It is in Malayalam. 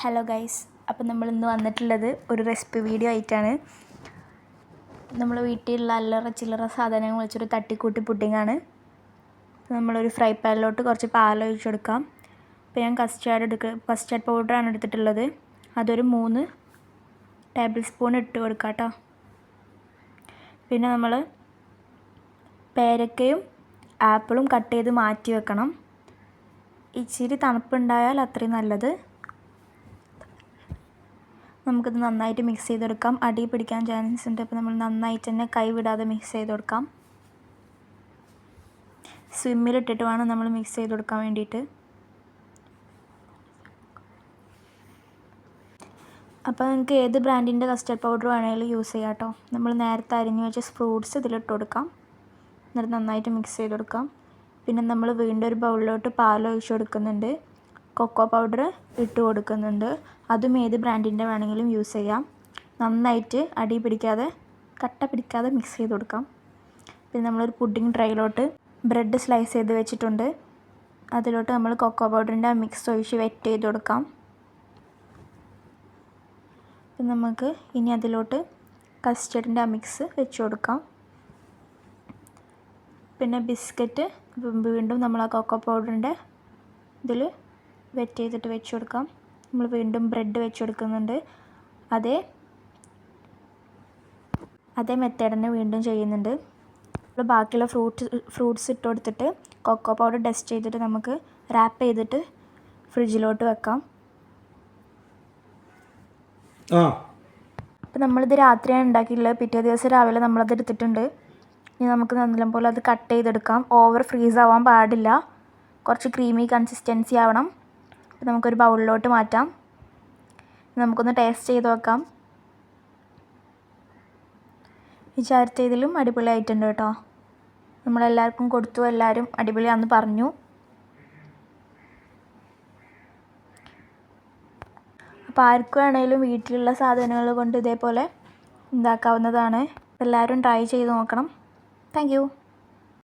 ഹലോ ഗൈസ് അപ്പം നമ്മൾ ഇന്ന് വന്നിട്ടുള്ളത് ഒരു റെസിപ്പി വീഡിയോ ആയിട്ടാണ്. നമ്മൾ വീട്ടിലുള്ള അല്ലറ ചില്ലറ സാധനങ്ങൾ വെച്ചൊരു തട്ടിക്കൂട്ടി പുഡിങ്ങാണ്. നമ്മളൊരു ഫ്രൈ പാനിലോട്ട് കുറച്ച് പാൽ ഒഴിച്ച് കൊടുക്കാം. അപ്പോൾ ഞാൻ കസ്റ്റാർഡ് എടുക്കുക കസ്റ്റാർഡ് പൗഡറാണ് എടുത്തിട്ടുള്ളത്. അതൊരു മൂന്ന് ടേബിൾ സ്പൂൺ ഇട്ട് കൊടുക്കാം കേട്ടോ പിന്നെ നമ്മൾ പേരക്കയും ആപ്പിളും കട്ട് ചെയ്ത് മാറ്റി വെക്കണം. ഇച്ചിരി തണുപ്പുണ്ടായാൽ അത്രയും നല്ലത്. നമുക്കിത് നന്നായിട്ട് മിക്സ് ചെയ്തെടുക്കാം. അടി പിടിക്കാൻ ചാൻസ് ഉണ്ട്. അപ്പോൾ നമ്മൾ നന്നായിട്ട് തന്നെ കൈ വിടാതെ മിക്സ് ചെയ്ത് കൊടുക്കാം സ്വിമ്മിലിട്ടിട്ട് വേണം നമ്മൾ മിക്സ് ചെയ്ത് കൊടുക്കാൻ വേണ്ടിയിട്ട്. അപ്പോൾ നിങ്ങൾക്ക് ഏത് ബ്രാൻഡിന്റെ കസ്റ്റർഡ് പൗഡർ വേണമെങ്കിലും യൂസ് ചെയ്യാം കേട്ടോ നമ്മൾ നേരത്തെ അരിഞ്ഞു വെച്ച ഫ്രൂട്ട്സ് ഇതിലിട്ട് കൊടുക്കാം. എന്നിട്ട് നന്നായിട്ട് മിക്സ് ചെയ്ത് കൊടുക്കാം പിന്നെ നമ്മൾ വീണ്ടും ഒരു ബൗളിലോട്ട് പാൽ കൊടുക്കുന്നുണ്ട്. കൊക്കോ പൗഡർ ഇട്ട് കൊടുക്കുന്നുണ്ട്. അതും ഏത് ബ്രാൻഡിന്റെ വേണമെങ്കിലും യൂസ് ചെയ്യാം. നന്നായിട്ട് അടി പിടിക്കാതെ കട്ട പിടിക്കാതെ മിക്സ് ചെയ്ത് കൊടുക്കാം. പിന്നെ നമ്മളൊരു പുഡിംഗ് ട്രൈയിലോട്ട് ബ്രെഡ് സ്ലൈസ് ചെയ്ത് വെച്ചിട്ടുണ്ട്. അതിലോട്ട് നമ്മൾ കൊക്കോ പൗഡറിന്റെ മിക്സ് ഒഴിച്ച് വെറ്റ് ചെയ്ത് കൊടുക്കാം. പിന്നെ നമുക്ക് ഇനി അതിലോട്ട് കസ്റ്റർഡിന്റെ ആ മിക്സ് വെച്ച് കൊടുക്കാം. പിന്നെ ബിസ്ക്കറ്റ് വീണ്ടും നമ്മൾ ആ കൊക്കോ പൗഡറിന്റെ ഇതിൽ വെറ്റ് ചെയ്തിട്ട് വെച്ച് കൊടുക്കാം നമ്മൾ വീണ്ടും ബ്രെഡ് വെച്ച് കൊടുക്കുന്നുണ്ട് അതേ അതേ മെത്തേഡ് തന്നെ വീണ്ടും ചെയ്യുന്നുണ്ട്. നമ്മൾ ബാക്കിയുള്ള ഫ്രൂട്ട് ഫ്രൂട്ട്സ് ഇട്ട് കൊടുത്തിട്ട് കൊക്കോ പൗഡർ ഡസ്റ്റ് ചെയ്തിട്ട് നമുക്ക് റാപ്പ് ചെയ്തിട്ട് ഫ്രിഡ്ജിലോട്ട് വെക്കാം. അപ്പം അപ്പോൾ നമ്മളിത് രാത്രിയാണ് ഉണ്ടാക്കിയിട്ടുള്ളത്. പിറ്റേ ദിവസം രാവിലെ നമ്മളത് എടുത്തിട്ടുണ്ട്. ഇനി നമുക്ക് നല്ലപോലെ അത് കട്ട് ചെയ്തെടുക്കാം. ഓവർ ഫ്രീസ് ആവാൻ പാടില്ല. കുറച്ച് ക്രീമി കൺസിസ്റ്റൻസി ആവണം. അപ്പോൾ നമുക്കൊരു ബൗളിലോട്ട് മാറ്റാം. നമുക്കൊന്ന് ടേസ്റ്റ് ചെയ്ത് നോക്കാം. വിചാരിച്ചതിലും അടിപൊളിയായിട്ടുണ്ട് കേട്ടോ. നമ്മളെല്ലാവർക്കും കൊടുത്തു എല്ലാവരും അടിപൊളിയാണെന്ന് പറഞ്ഞു. അപ്പോൾ ആർക്കും ആണെങ്കിലും വീട്ടിലുള്ള സാധനങ്ങൾ കൊണ്ട് ഇതേപോലെ ഉണ്ടാക്കാവുന്നതാണ്. എല്ലാവരും ട്രൈ ചെയ്ത് നോക്കണം. താങ്ക്